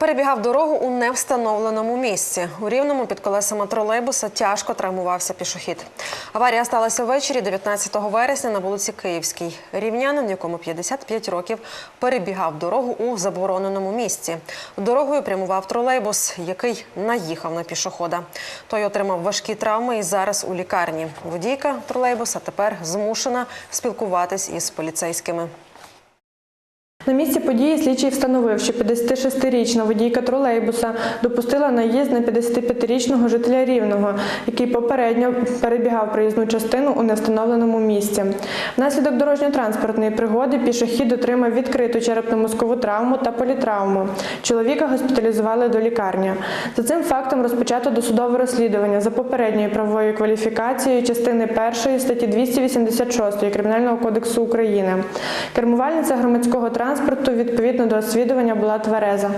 Перебігав дорогу у невстановленому місці. У рівному під колесами тролейбуса тяжко травмувався пішохід. Аварія сталася ввечері 19 вересня на вулиці Київській. Рівнянин, якому 55 років, перебігав дорогу у забороненому місці. Дорогою прямував тролейбус, який наїхав на пішохода. Той отримав важкі травми і зараз у лікарні. Водійка тролейбуса тепер змушена спілкуватись із поліцейськими. На місці події слідчий встановив, що 56-річна водійка тролейбуса допустила наїзд на 55-річного жителя Рівного, який попередньо перебігав проїзну частину у невстановленому місці. Внаслідок дорожньо-транспортної пригоди пішохід отримав відкриту черепно-мозкову травму та політравму. Чоловіка госпіталізували до лікарні. За цим фактом розпочато досудове розслідування за попередньою правовою кваліфікацією частини 1 статті 286 Кримінального кодексу України. Кермувальниця громадського транспорту відповідно до освідування була твереза.